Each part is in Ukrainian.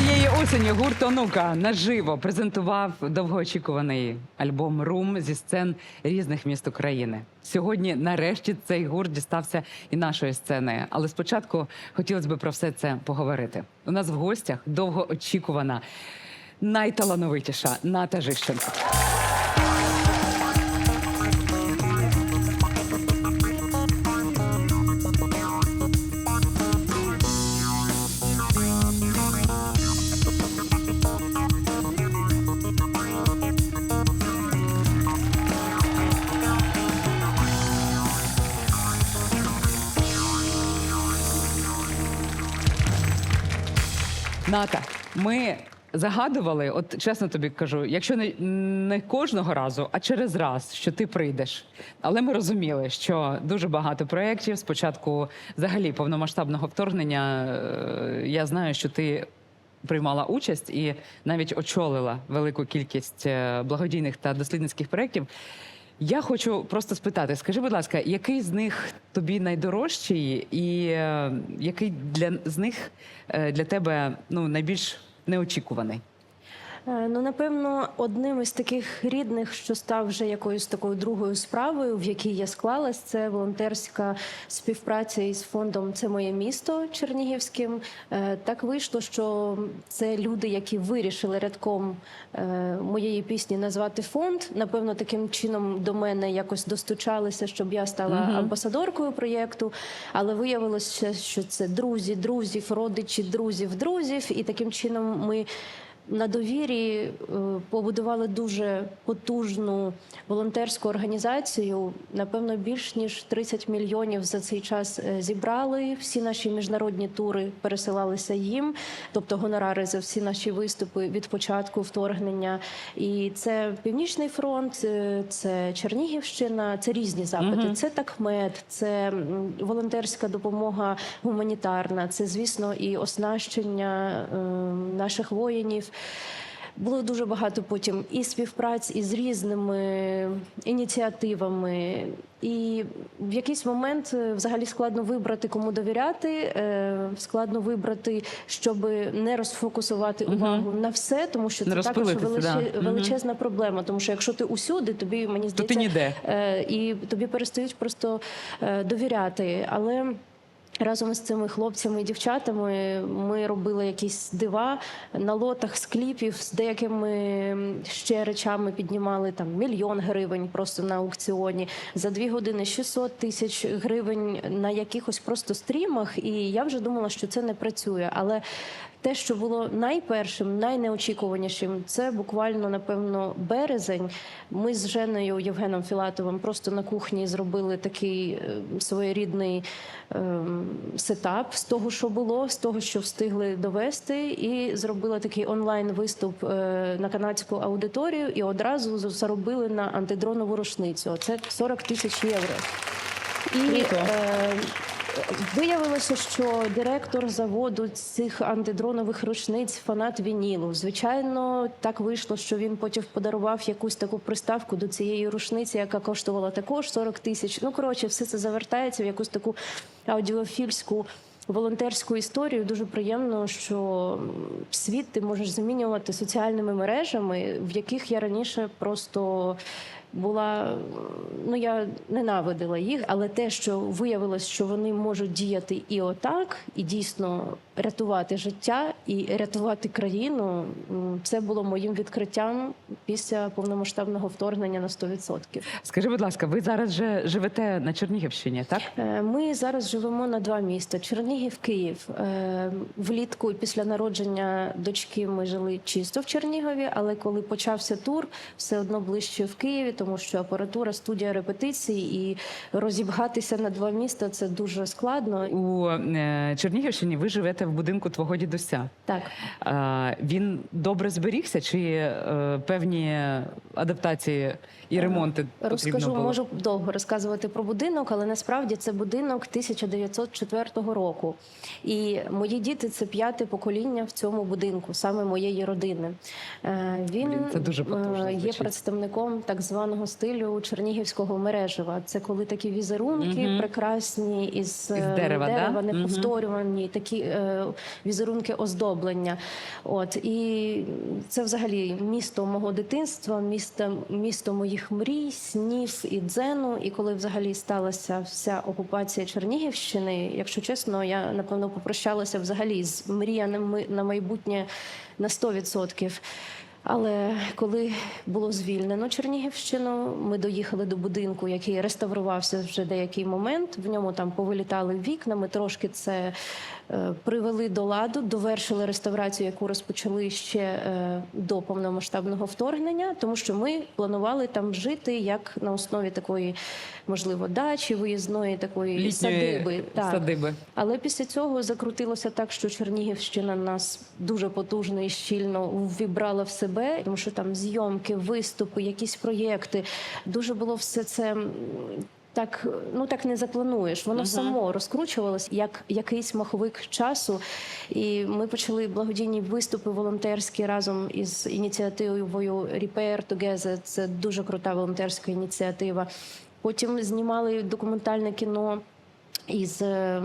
Цієї осені гурт Онука наживо презентував довгоочікуваний альбом Рум зі сцен різних міст України. Сьогодні, нарешті, цей гурт дістався і нашої сцени. Але спочатку хотілося б про все це поговорити. У нас в гостях довгоочікувана, найталановитіша Ната Жищенко. Ната, ми загадували, от чесно тобі кажу, якщо не, не кожного разу, а через раз, що ти прийдеш. Але ми розуміли, що дуже багато проєктів. Спочатку, взагалі, повномасштабного вторгнення, е, я знаю, що ти. Приймала участь і навіть очолила велику кількість е, благодійних та дослідницьких проєктів. Я хочу просто спитати: скажи, будь ласка, який з них тобі найдорожчий, і е, який для з них е, для тебе ну найбільш неочікуваний? Е, Ну, напевно, одним із таких рідних, що став вже якоюсь такою другою справою, в якій я склалась, це волонтерська співпраця із фондом Це моє місто Чернігівським. Е, Так вийшло, що це люди, які вирішили рядком е, моєї пісні назвати фонд. Напевно, таким чином до мене якось достучалися, щоб я стала амбасадоркою проєкту. Але виявилося, що це друзі, друзів, родичі, друзів, друзів, і таким чином ми на довірі е, побудували дуже потужну волонтерську організацію. Напевно, більш ніж 30 мільйонів за цей час е, зібрали. Всі наші міжнародні тури пересилалися їм, тобто гонорари за всі наші виступи від початку вторгнення. І це Північний фронт, е, це Чернігівщина, це різні запити. Це такмет, це волонтерська допомога гуманітарна. Це, звісно, і оснащення е, наших воїнів. Було дуже багато потім і співпраць із різними ініціативами. І в якийсь момент е, взагалі складно вибрати, кому довіряти, е, складно вибрати, щоб не розфокусувати увагу на все, тому що це також величе- да. Величезна проблема. Тому що якщо ти усюди, тобі мені То ти ніде. е, і тобі перестають просто довіряти. Але разом з цими хлопцями і дівчатами ми робили якісь дива на лотах з кліпів з деякими ще речами піднімали там мільйон гривень просто на аукціоні за дві години 600 тисяч гривень на якихось просто стрімах. І я вже думала, що це не працює. Але те, що було найпершим, найнеочікуванішим, це буквально напевно березень. Ми з Женою Євгеном Філатовим просто на кухні зробили такий е, своєрідний ем, сетап з того, що було, з того, що встигли довести, і зробили такий онлайн виступ е, на канадську аудиторію, і одразу заробили на антидронову рушницю. Це 40 тисяч євро. І е, виявилося, що директор заводу цих антидронових рушниць фанат вінілу. Звичайно, так вийшло, що він потім подарував якусь таку приставку до цієї рушниці, яка коштувала також 40 тисяч. Ну коротше, все це завертається в якусь таку аудіофільську. Волонтерську історію дуже приємно, що світ ти можеш замінювати соціальними мережами, в яких я раніше просто була. Ну я ненавидила їх, але те, що виявилось, що вони можуть діяти і отак, і дійсно рятувати життя і рятувати країну, це було моїм відкриттям після повномасштабного вторгнення на 100%. Скажи, будь ласка, ви зараз же живете на Чернігівщині, так? Е, Ми зараз живемо на два міста: Чернігів, Київ. Е, Влітку після народження дочки ми жили чисто в Чернігові, але коли почався тур, все одно ближче в Києві, тому що апаратура, студія репетицій і розібгатися на два міста це дуже складно. У е, Чернігівщині ви живете в будинку твого дідуся. Так. Е, він добре зберігся, чи е, певні адаптації і ремонти потрібно Розкажу, було? можу довго розказувати про будинок, але насправді це будинок 1904 року. І мої діти це п'яте покоління в цьому будинку, саме моєї родини. Е, Він Блін, це дуже потужно е, є представником так званої славного стилю чернігівського мережева. Це коли такі візерунки Мгм. прекрасні із, е, дерева, да? Мгм. неповторювані, такі е, візерунки оздоблення. От і це взагалі місто мого дитинства, місто, місто моїх мрій, снів і дзену. І коли взагалі сталася вся окупація Чернігівщини, якщо чесно, я напевно попрощалася взагалі з мріяними на майбутнє на 100%. Але коли було звільнено Чернігівщину, ми доїхали до будинку, який реставрувався вже деякий момент. В ньому там повилітали вікна. Ми трошки це е, привели до ладу, довершили реставрацію, яку розпочали ще е, до повномасштабного вторгнення, тому що ми планували там жити як на основі такої, можливо, дачі, виїзної такої Літньої садиби. Так. садиби. Але після цього закрутилося так, що Чернігівщина нас дуже потужно і щільно ввібрала в себе, тому що там зйомки, виступи, якісь проєкти. Дуже було все це. Так, ну так не заплануєш. Воно само розкручувалось як якийсь маховик часу. І ми почали благодійні виступи волонтерські разом із ініціативою Repair Together. Це дуже крута волонтерська ініціатива. Потім знімали документальне кіно із е,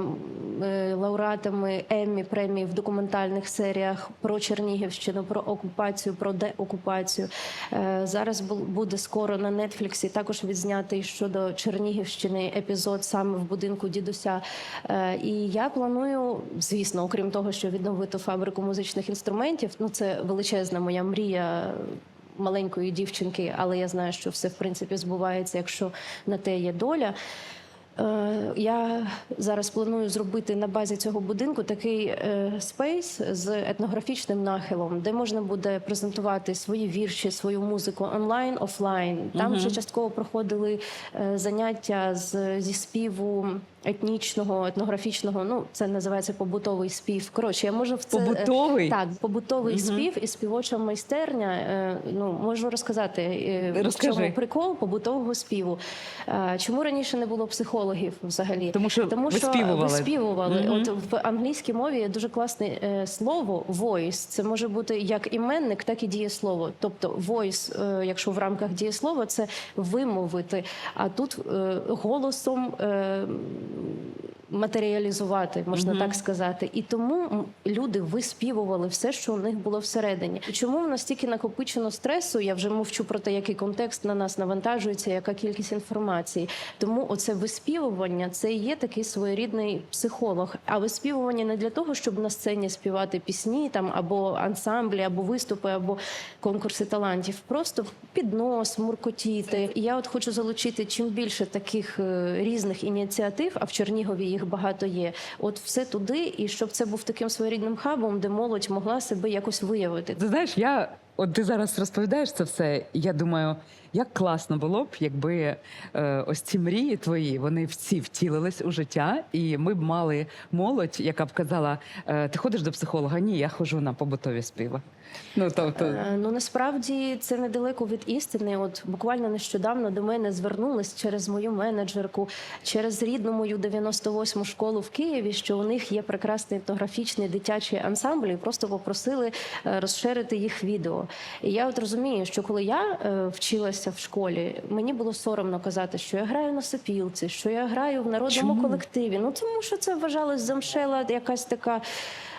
е, лауреатами Еммі премії в документальних серіях про Чернігівщину, про окупацію, про деокупацію. Е, Зараз буде скоро на Нетфліксі також відзнятий щодо Чернігівщини епізод саме в будинку дідуся. І я планую, звісно, окрім того, що відновити фабрику музичних інструментів. Ну це величезна моя мрія. Маленької дівчинки, але я знаю, що все в принципі збувається, якщо на те є доля. Е, Я зараз планую зробити на базі цього будинку такий е, спейс з етнографічним нахилом, де можна буде презентувати свої вірші, свою музику онлайн, офлайн. Там вже частково проходили е, заняття з, зі співу етнічного, етнографічного. Ну це називається побутовий спів. Коротше, я можу в це е, Побутовий? так, побутовий спів і співоча майстерня. Е, Ну можу розказати е, в Розкажи. чому прикол побутового співу. Чому раніше не було психологів взагалі? Тому що Тому що виспівували. виспівували. Мгм. От в англійській мові є дуже класне слово voice. Це може бути як іменник, так і дієслово. Тобто voice, якщо в рамках дієслова, це вимовити. А тут голосом. Ooh. Матеріалізувати, можна так сказати, і тому люди виспівували все, що у них було всередині. Чому в нас стільки накопичено стресу? Я вже мовчу про те, який контекст на нас навантажується, яка кількість інформації. Тому оце виспівування це і є такий своєрідний психолог. А виспівування не для того, щоб на сцені співати пісні там або ансамблі, або виступи, або конкурси талантів. Просто під нос, муркотіти. І я от хочу залучити чим більше таких е, різних ініціатив, а в Чернігові їх багато є. От все туди, і щоб це був таким своєрідним хабом, де молодь могла себе якось виявити. Ти знаєш, я от ти зараз розповідаєш це все. Я думаю, як класно було б, якби е, ось ці мрії твої вони всі втілились у життя, і ми б мали молодь, яка б казала: е, ти ходиш до психолога? Ні, я ходжу на побутові співи. Ну тобто, Е, Ну насправді це недалеко від істини. От буквально нещодавно до мене звернулись через мою менеджерку, через рідну мою 98-му школу в Києві, що у них є прекрасний етнографічний дитячий ансамбль, і просто попросили е, розширити їх відео. І я от розумію, що коли я е, вчилася в школі, мені було соромно казати, що я граю на сопілці, що я граю в народному Чому? колективі. Ну тому що це вважалось замшела якась така.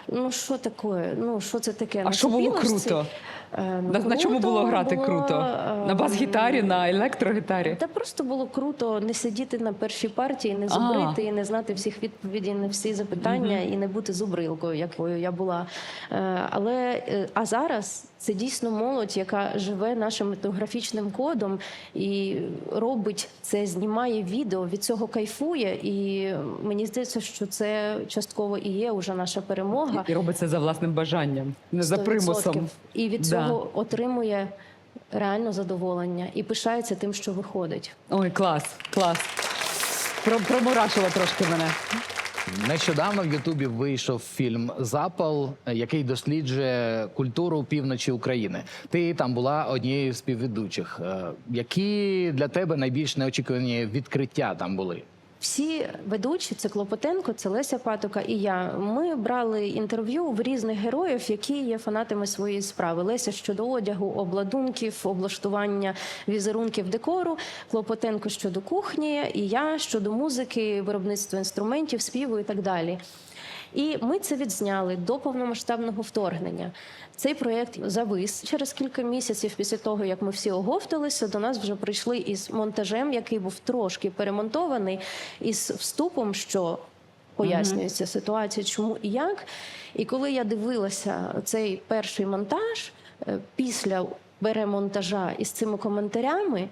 Ну що таке? Ну що це таке? а На що було круто? Е, ну, На, на чому було грати було, круто? е, На бас-гітарі, на електрогітарі? Та просто було круто не сидіти на першій партії, не зубрити, і не знати всіх відповідей на всі запитання, і не бути зубрилкою, якою я була. Е, Але а зараз це дійсно молодь, яка живе нашим етнографічним кодом і робить це, знімає відео, від цього кайфує. І мені здається, що це частково і є уже наша перемога. І робить це за власним бажанням, не за примусом. І від Да. Цього отримує реально задоволення і пишається тим, що виходить. Ой, клас, клас. Про, промурашило трошки мене. Нещодавно в Ютубі вийшов фільм Запал, який досліджує культуру півночі України. Ти там була однією з співведучих. Е, Які для тебе найбільш неочікувані відкриття там були? Всі ведучі, це Клопотенко, це Леся Патока і я. Ми брали інтерв'ю в різних героїв, які є фанатами своєї справи. Леся щодо одягу, обладунків, облаштування візерунків декору, Клопотенко щодо кухні, і я щодо музики, виробництва інструментів, співу і так далі. І ми це відзняли до повномасштабного вторгнення. Цей проєкт завис через кілька місяців після того, як ми всі оговталися. До нас вже прийшли із монтажем, який був трошки перемонтований, із вступом, що пояснюється ситуація, чому і як. І коли я дивилася цей перший монтаж е, після перемонтажа із цими коментарями.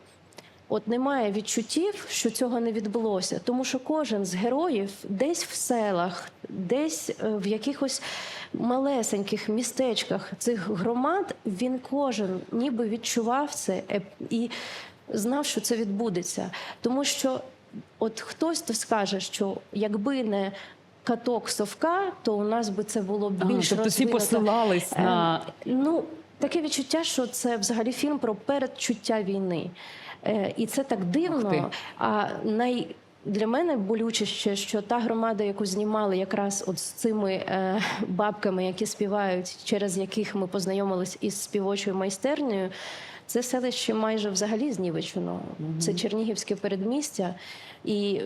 От немає відчуттів, що цього не відбулося, тому що кожен з героїв десь в селах, десь е, в якихось малесеньких містечках цих громад, він кожен ніби відчував це е, і знав, що це відбудеться. Тому що от хтось то скаже, що якби не каток совка, то у нас би це було б Ага, більш тобто всі посилались Е, на Ну, таке відчуття, що це взагалі фільм про передчуття війни. Е, і це так дивно. А най... Для мене болючіше, що та громада, яку знімали якраз от з цими е, бабками, які співають, через яких ми познайомились із співочою майстернею, це селище майже взагалі знівечено. Це Чернігівське передмістя. І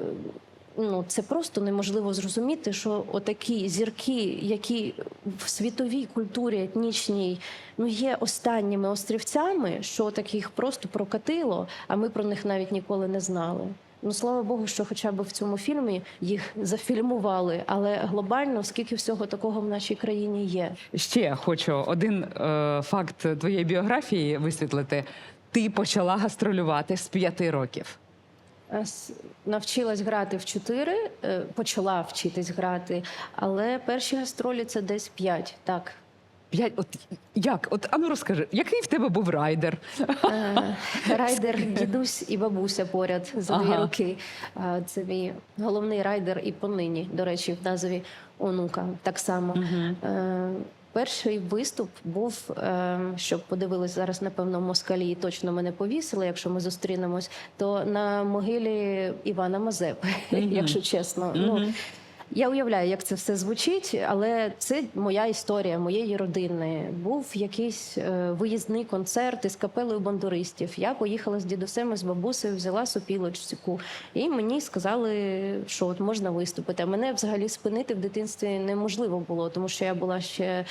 ну, це просто неможливо зрозуміти, що отакі зірки, які в світовій культурі етнічній ну, є останніми острівцями, що таких просто прокатило, а ми про них навіть ніколи не знали. Ну, слава Богу, що хоча б в цьому фільмі їх зафільмували, але глобально скільки всього такого в нашій країні є. Ще хочу один е, факт твоєї біографії висвітлити. Ти почала гастролювати з п'яти років. Е, Навчилась грати в чотири, е, почала вчитись грати, але перші гастролі це десь п'ять. Так. П'ять, от як? От ану розкажи, який в тебе був райдер? Е, Райдер, дідусь і бабуся поряд за дві Ага. руки. Це мій головний райдер і понині, до речі, в назві онука так само. Е, Перший виступ був, е, щоб подивились зараз, напевно, в москалі і точно мене повісили, якщо ми зустрінемось, то на могилі Івана Мазепи, якщо чесно. Ну, я уявляю, як це все звучить, але це моя історія моєї родини. Був якийсь е, виїзний концерт із капелою бандуристів. Я поїхала з дідусем і з бабусею, взяла сопілочку, і мені сказали, що от можна виступити. А мене взагалі спинити в дитинстві неможливо було, тому що я була ще.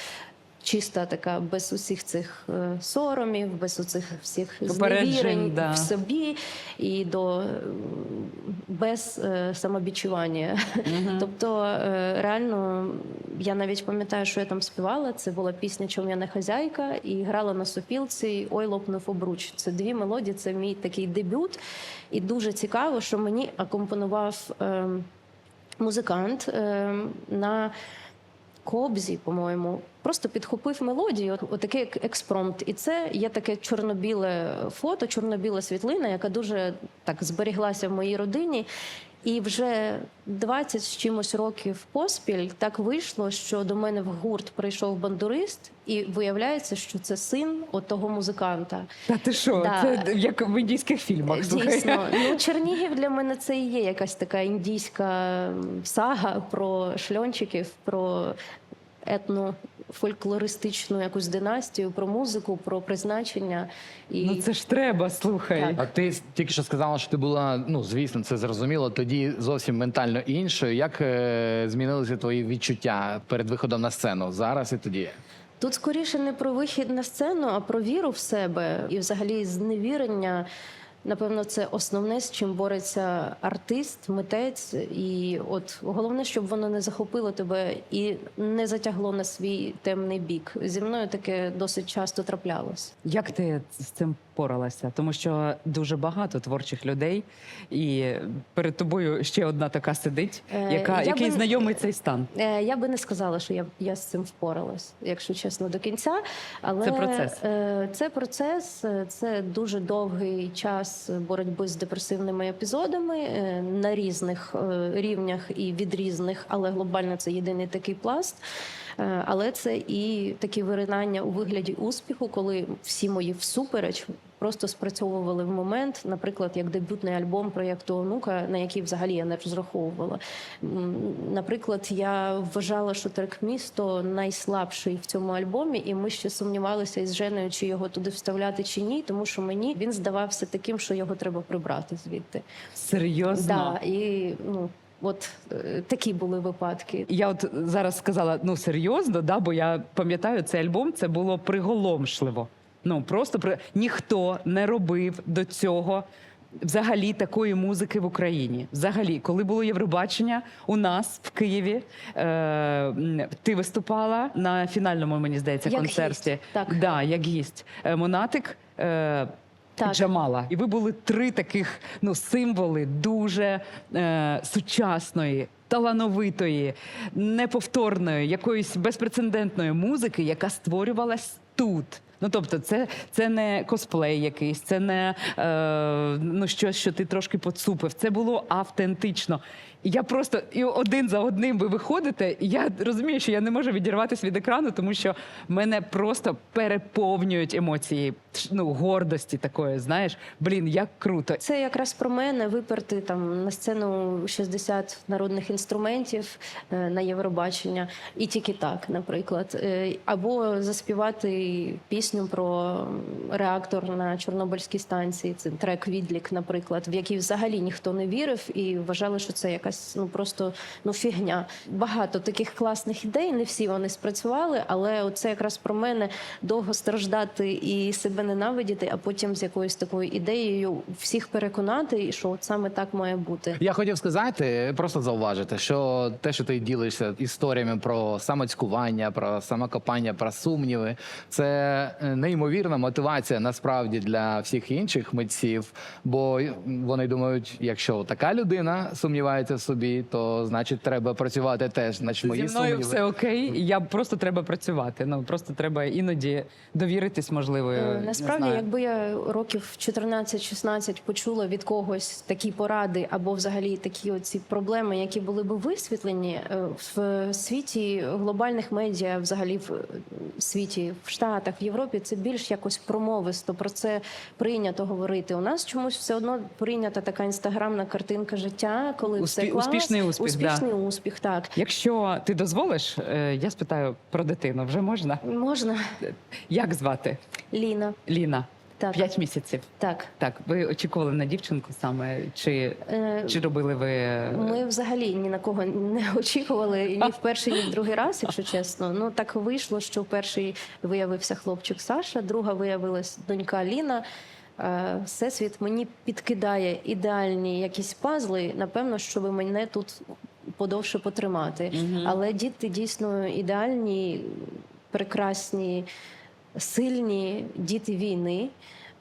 Чиста така без усіх цих е, соромів, без усіх всіх зневірень да. в собі і до без е, самобічування. Тобто, е, реально, я навіть пам'ятаю, що я там співала. Це була пісня Чом я не хазяйка, і грала на сопілці Ой, лопнув обруч. Це дві мелодії, це мій такий дебют. І дуже цікаво, що мені акомпонував е, музикант е, на кобзі, по-моєму, просто підхопив мелодію, от- отакий як експромт. І це є таке чорно-біле фото, чорно-біла світлина, яка дуже так зберіглася в моїй родині. І вже 20 з чимось років поспіль так вийшло, що до мене в гурт прийшов бандурист, і виявляється, що це син от того музиканта. Та ти що? Да. Це як в індійських фільмах. Дійсно, ну Чернігів для мене це і є якась така індійська сага про шльончиків, про етнофольклористичну якусь династію, про музику, про призначення. І Ну це ж треба, слухай. Так. А ти тільки що сказала, що ти була, ну звісно, це зрозуміло. Тоді зовсім ментально іншою. Як е, змінилися твої відчуття перед виходом на сцену зараз і тоді? Тут скоріше не про вихід на сцену, а про віру в себе і взагалі зневірення. Напевно, це основне, з чим бореться артист, митець. І от головне, щоб воно не захопило тебе і не затягло на свій темний бік. Зі мною таке досить часто траплялось. Як ти з цим поралася? Тому що дуже багато творчих людей, і перед тобою ще одна така сидить, Е, яка, я який би- знайомий цей стан. Е, Я би не сказала, що я, я з цим впоралась, якщо чесно, до кінця. Але Це процес. е, Це процес, це дуже довгий час боротьби з депресивними епізодами е, на різних е, рівнях і від різних, але глобально це єдиний такий пласт. Е, Але це і такі виринання у вигляді успіху, коли всі мої всупереч просто спрацьовували в момент, наприклад, як дебютний альбом проєкту Онука, на який взагалі я не розраховувала. Наприклад, я вважала, що трек місто найслабший в цьому альбомі, і ми ще сумнівалися із Женою, чи його туди вставляти чи ні, тому що мені він здавався таким, що його треба прибрати звідти. Серйозно? Да, і ну от е, такі були випадки. Я от зараз сказала, ну серйозно, да, бо я пам'ятаю, цей альбом це було приголомшливо. Ну просто при... ніхто не робив до цього взагалі такої музики в Україні. Взагалі, коли було Євробачення у нас в Києві, е... ти виступала на фінальному, мені здається, Як концерті. гість, так. Да, як гість. Е, Монатик. Е... Так. Джамала. І ви були три таких ну, символи дуже е, сучасної, талановитої, неповторної, якоїсь безпрецедентної музики, яка створювалась тут. Ну тобто, це, це не косплей якийсь, це не е, ну, щось, що ти трошки поцупив. Це було автентично. Я просто і один за одним ви виходите, і я розумію, що я не можу відірватися від екрану, тому що мене просто переповнюють емоції ну, гордості такої. Знаєш, блін, як круто. Це якраз про мене виперти там на сцену 60 народних інструментів е, на Євробачення, і тільки так, наприклад, Е, або заспівати пісню про реактор на Чорнобильській станції. Це трек Відлік, наприклад, в який взагалі ніхто не вірив і вважали, що це якась ну просто ну фігня. Багато таких класних ідей. Не всі вони спрацювали, але це якраз про мене довго страждати і себе ненавидіти, а потім з якоюсь такою ідеєю всіх переконати, що от саме так має бути. Я хотів сказати, просто зауважити, що те, що ти ділишся історіями про самоцькування, про самокопання, про сумніви, це е, неймовірна мотивація насправді для всіх інших митців. Бо вони думають, якщо така людина сумнівається в собі, то значить треба працювати теж. Значить, мої Зі мною сумніви. все окей. Я просто треба працювати. Ну просто треба іноді довіритись, можливо. Насправді, знаю. якби я років 14-16 почула від когось такі поради або взагалі такі оці проблеми, які були б висвітлені е, в світі глобальних медіа, взагалі в е, світі, в Штатах, в Європі, це більш якось промовисто. Про це прийнято говорити. У нас чомусь все одно прийнята така інстаграмна картинка життя, коли все клас, успішний успіх, да. успішний успіх. Так Якщо ти дозволиш, е, я спитаю про дитину. Вже можна? можна, Як звати? Ліна. Ліна. Так, П'ять місяців. так. Так, ви очікували на дівчинку саме? Чи, Е, чи робили ви Ми взагалі ні на кого не очікували ні в перший, ні в другий раз, якщо чесно. Ну так вийшло, що перший виявився хлопчик Саша, друга виявилась донька Ліна. Е, Всесвіт мені підкидає ідеальні якісь пазли. Напевно, щоб мене тут подовше потримати. Але діти дійсно ідеальні, прекрасні, сильні діти війни.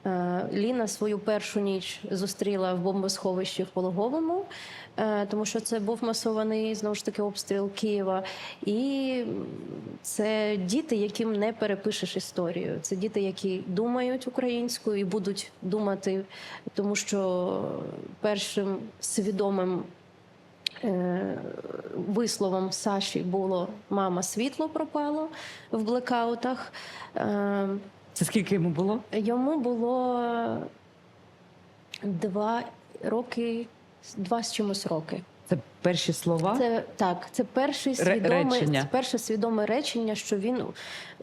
Е, Ліна свою першу ніч зустріла в бомбосховищі в Пологовому, е, тому що це був масований знову ж таки обстріл Києва. І це діти, яким не перепишеш історію. Це діти, які думають українською і будуть думати, тому що першим свідомим. Е, Висловом Саші було мама світло пропало в блекаутах. Е, це скільки йому було? Йому було два роки, два з чимось роки. Це перші слова. Це так, це перший свідоме, речення. це перше свідоме речення, що він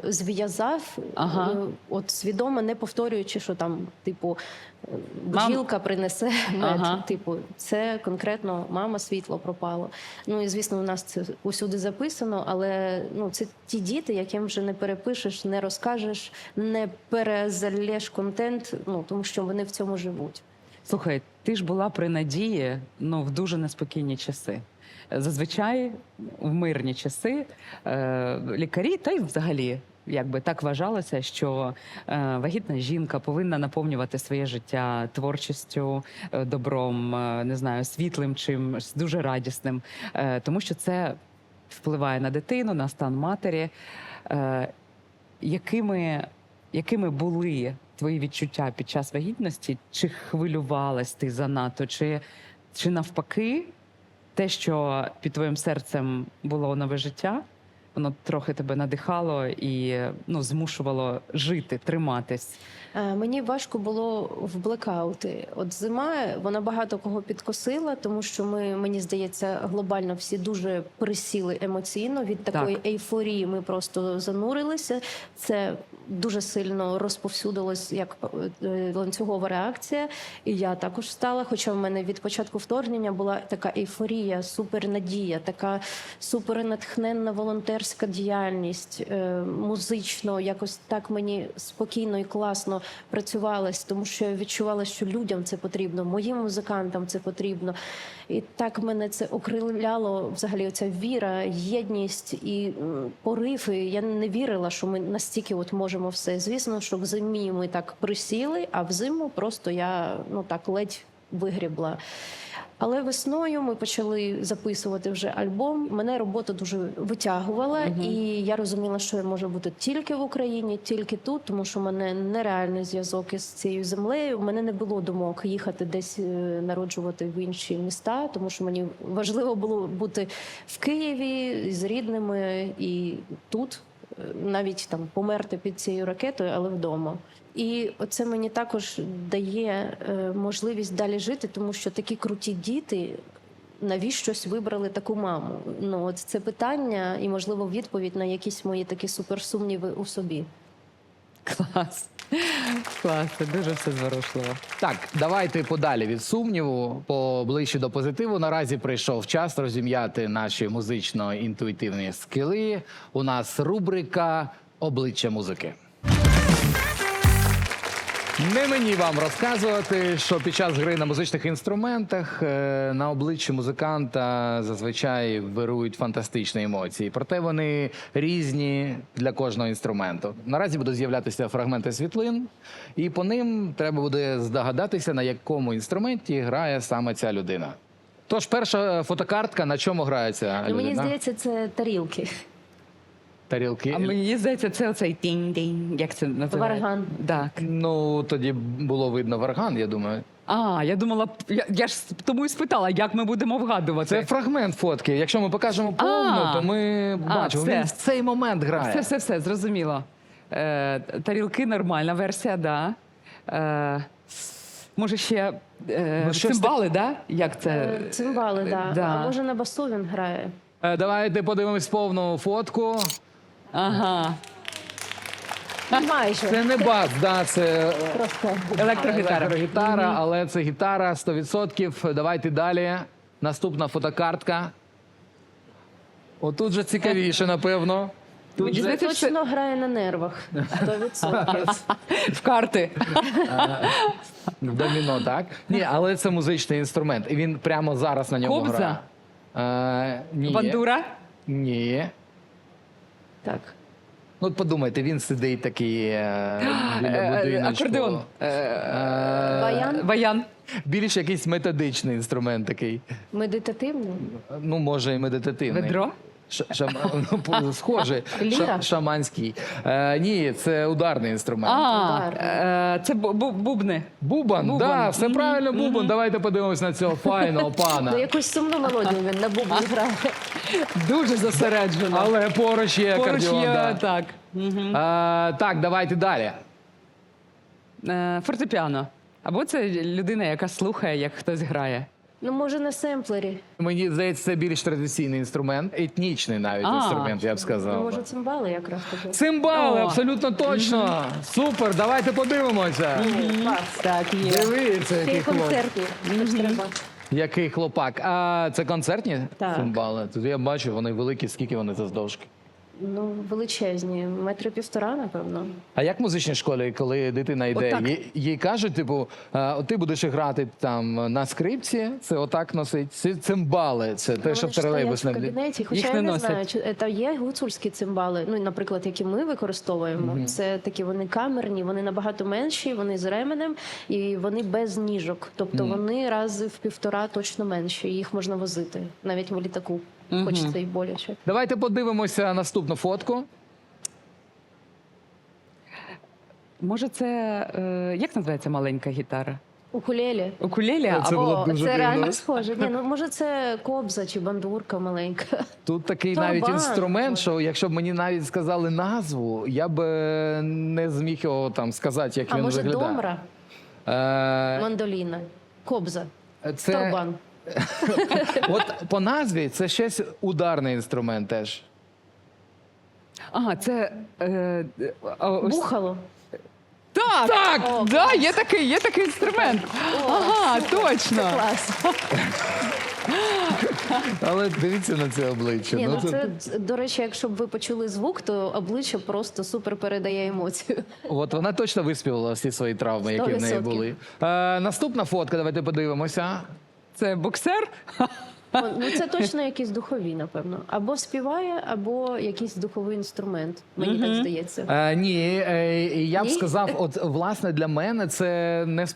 зв'язав, Ага. е, от свідомо не повторюючи, що там, типу, е, Мам- бджілка принесе мед. Ага. Типу, це конкретно мама світло пропало. Ну і звісно, у нас це усюди записано, але ну це ті діти, яким вже не перепишеш, не розкажеш, не перезальєш контент. Ну тому що вони в цьому живуть. Слухай, ти ж була при надії ну, в дуже неспокійні часи. Зазвичай в мирні часи е, лікарі, та й взагалі. Якби так вважалося, що е, вагітна жінка повинна наповнювати своє життя творчістю, е, добром, е, не знаю, світлим чимось дуже радісним, е, тому що це впливає на дитину, на стан матері. Е, якими, якими були твої відчуття під час вагітності? Чи хвилювалась ти занадто? Чи, чи навпаки, те, що під твоїм серцем було нове життя, воно трохи тебе надихало і ну, змушувало жити, триматись? Е, Мені важко було в блекаути. От зима вона багато кого підкосила, тому що ми, мені здається, глобально всі дуже присіли емоційно. Від такої ейфорії ми просто занурилися. Це дуже сильно розповсюдилось як е, ланцюгова реакція. І я також стала. Хоча в мене від початку вторгнення була така ейфорія, супернадія, така супернатхненна волонтерська діяльність, е, музично, якось так мені спокійно і класно працювалось, тому що я відчувала, що людям це потрібно, моїм музикантам це потрібно. І так мене це окриляло взагалі оця віра, єдність і порив. І я не вірила, що ми настільки от можемо все. Звісно, що в зимі ми так присіли, а взиму просто я ну так ледь вигрібла. Але весною ми почали записувати вже альбом. Мене робота дуже витягувала, і я розуміла, що я можу бути тільки в Україні, тільки тут, тому що в мене нереальний зв'язок із цією землею. У мене не було думок їхати десь е, народжувати в інші міста, тому що мені важливо було бути в Києві з рідними і тут, е, навіть там померти під цією ракетою, але вдома. І це мені також дає е, можливість далі жити, тому що такі круті діти навіщось вибрали таку маму. Ну от це питання і можливо відповідь на якісь мої такі суперсумніви у собі. Клас. Клас, це дуже все зворушливо. Так, давайте подалі від сумніву, поближче до позитиву. Наразі прийшов час розім'яти наші музично-інтуїтивні скіли. У нас рубрика Обличчя музики. Не мені вам розказувати, що під час гри на музичних інструментах е, на обличчі музиканта зазвичай вирують фантастичні емоції. Проте вони різні для кожного інструменту. Наразі будуть з'являтися фрагменти світлин, і по ним треба буде здогадатися, на якому інструменті грає саме ця людина. Тож, перша фотокартка, на чому грає ця Ну, мені здається, це тарілки. Тарілки. А мені здається, це оцей тінь-тінь. Як це називається? Варган. Так. Ну тоді було видно варган, я думаю. А, я думала, я, я ж тому і спитала, як ми будемо вгадувати. Це фрагмент фотки. Якщо ми покажемо повну, А. то ми бачимо. все. Він в цей момент грає. Все, все, все, зрозуміло. Е, тарілки нормальна версія, да. Е, може ще е, Ну, щось цимбали, да? Як це? Е, Цимбали, да. да. А може на басу він грає. Е, Давайте подивимось повну фотку. Ага. Майже. Це не бас, да, це е, Просто Електрогітара. електрогітара, але це гітара 100%. Давайте далі. Наступна фотокартка. Отут же цікавіше, напевно. Тут Мені же... що точно грає на нервах. 100%. в карти. В доміно, так? Ні, але це музичний інструмент. І він прямо зараз на ньому Кобза? грає. Е, ні. Бандура. Ні. Так. Ну, от подумайте, він сидить такий е, біля Е, будиночку. Акордеон. Е, Е, Баян? Баян. Більш якийсь методичний інструмент такий. Медитативний? Ну, може, і медитативний. Ведро. Ну, Ліра? Шаманський. Е, ні, це ударний інструмент. Е, це бу- бу- бубни. Бубан, Бубон. да, все правильно, бубон. Давайте подивимось на цього файного Ну, пана. якусь сумну мелодію він на бубні грає. Дуже зосереджено. Але поруч є да. так. Е, так, давайте далі. Фортепіано. Або це людина, яка слухає, як хтось грає. Ну, може, на семплері. Мені здається, це більш традиційний інструмент, етнічний навіть А. інструмент, я б Ну, сказав. може, цимбали якраз таки. Цимбали, О. абсолютно точно. Супер, давайте подивимося. Клас. Так, є. Дивіться, Ще й який хлоп. концертні. Треба. Який хлопак. А це концертні Так. цимбали? Тут я бачу, вони великі, скільки вони завдовжки. Ну, величезні. Метри півтора, напевно. А як в музичній школі, коли дитина йде, Отак. їй, їй кажуть, типу, а, ти будеш грати там на скрипці, це отак носить. Цимбали, це те, Ну, що в ж тролейбус в не кабінеті, хоча Їх я не не носять. знаю, чи та є гуцульські цимбали, ну, наприклад, які ми використовуємо. Це такі вони камерні, вони набагато менші, вони з ременем і вони без ніжок. Тобто вони рази в півтора точно менші. Їх можна возити навіть в літаку. Хоч це й боляче. Давайте подивимося наступну фотку. Може, це е, як називається маленька гітара? Укулелі. Укулелі Це або було б дуже це дивно. реально схоже. Ні, ну може це кобза чи бандурка маленька. Тут такий Барабан. навіть інструмент, що якщо б мені навіть сказали назву, я б е, не зміг його там сказати, як А він може виглядає. домра, Е, мандоліна, кобза, це, торбан. от по назві це щось ударний інструмент теж. Ага, це е, а, ось- Бухало. Так, Так! О, да, є такий, є такий інструмент. ага, точно. Клас. Але дивіться на це обличчя. Ні, ну, ну це- це, до речі, якщо б ви почули звук, то обличчя просто супер передає емоцію. От вона точно виспівала всі свої травми, які в неї 100%. були. Е, наступна фотка, давайте подивимося. Це боксер. Ну це точно якісь духові, напевно. Або співає, або якийсь духовий інструмент. Мені так здається. Е, ні, е, я б Ні? сказав, от власне для мене це не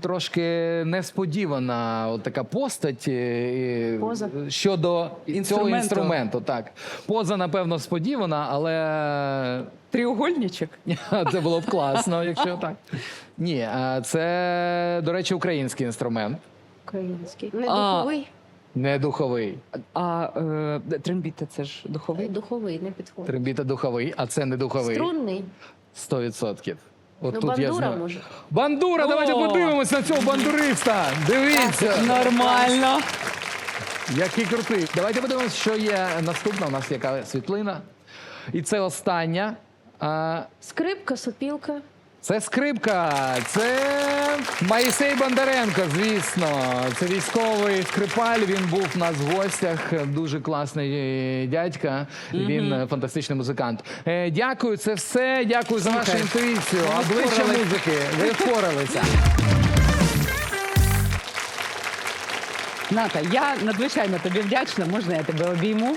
трошки несподівана от така постать е, Поза. щодо цього Інструменту. інструменту. Так, поза напевно сподівана, але Тріугольничок. це було б класно, якщо так. Ні, е, це, до речі, український інструмент, Український. Не А. духовий, не духовий. А е, трембіта це ж духовий. духовий не підходить. Трембіта духовий, а це не духовий. Струнний. 100%. От Ну, тут я бандура знаю. може. Бандура, давайте О! подивимось на цього бандуриста. Дивіться, Нормально. який крутий. Давайте подивимось, що є наступна. У нас яка світлина. І це остання. А, Скрипка, сопілка. Це скрипка. Це Моїсей Бондаренко, звісно. Це військовий скрипаль. Він був у нас в гостях. Дуже класний дядька. Він е, фантастичний музикант. Е, Дякую, це все. Дякую за вашу інтуїцію. Обличчя музики. Ви впоралися. Ната, я надзвичайно тобі вдячна. Можна я тебе обійму?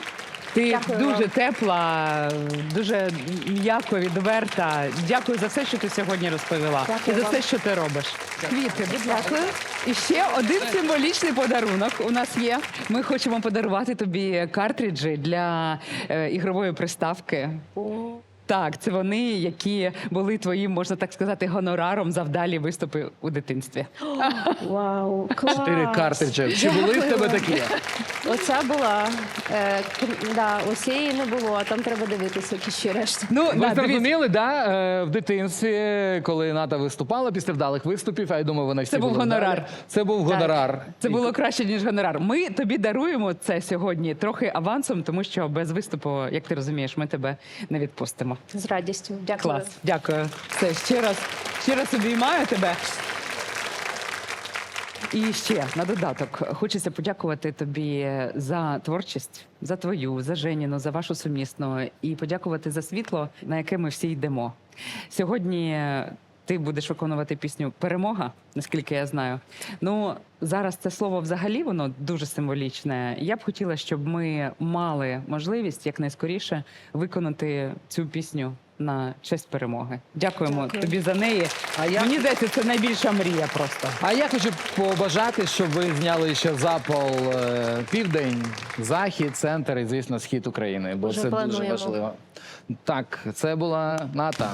Ти Дякую дуже вам. тепла, дуже м'яко, відверта. Дякую за все, що ти сьогодні розповіла. Дякую і за вам. все, що ти робиш. Квіти, будь ласка. І ще один символічний подарунок у нас є. Ми хочемо подарувати тобі картриджі для е, ігрової приставки. Так, це вони, які були твоїм, можна так сказати, гонораром за вдалі виступи у дитинстві. Вау, клас. Чотири картриджі. Чи були в тебе такі? Оця була. Е, к- да, ось її не було, а там треба дивитися, які ще решта. Ну, Ви да, дивіться. зрозуміли, да? е, в дитинстві, коли Ната виступала після вдалих виступів, а я думаю, вона всі Це був були гонорар. Це був гонорар. Це було краще, ніж гонорар. Ми тобі даруємо це сьогодні трохи авансом, тому що без виступу, як ти розумієш, ми тебе не відпустимо. З радістю. Дякую. Клас, дякую. Все, ще раз, ще раз обіймаю тебе. І ще на додаток хочеться подякувати тобі за творчість, за твою, за Женіну, за вашу сумісну, і подякувати за світло, на яке ми всі йдемо. Сьогодні ти будеш виконувати пісню Перемога, наскільки я знаю. Ну зараз це слово взагалі воно дуже символічне. Я б хотіла, щоб ми мали можливість якнайскоріше виконати цю пісню на честь перемоги. Дякуємо Дякую. тобі за неї. А я- Мені здається, це найбільша мрія просто. А я хочу побажати, щоб ви зняли ще запал е, південь, захід, центр і, звісно, схід України, бо Вже це дуже важливо. Так, це була Ната.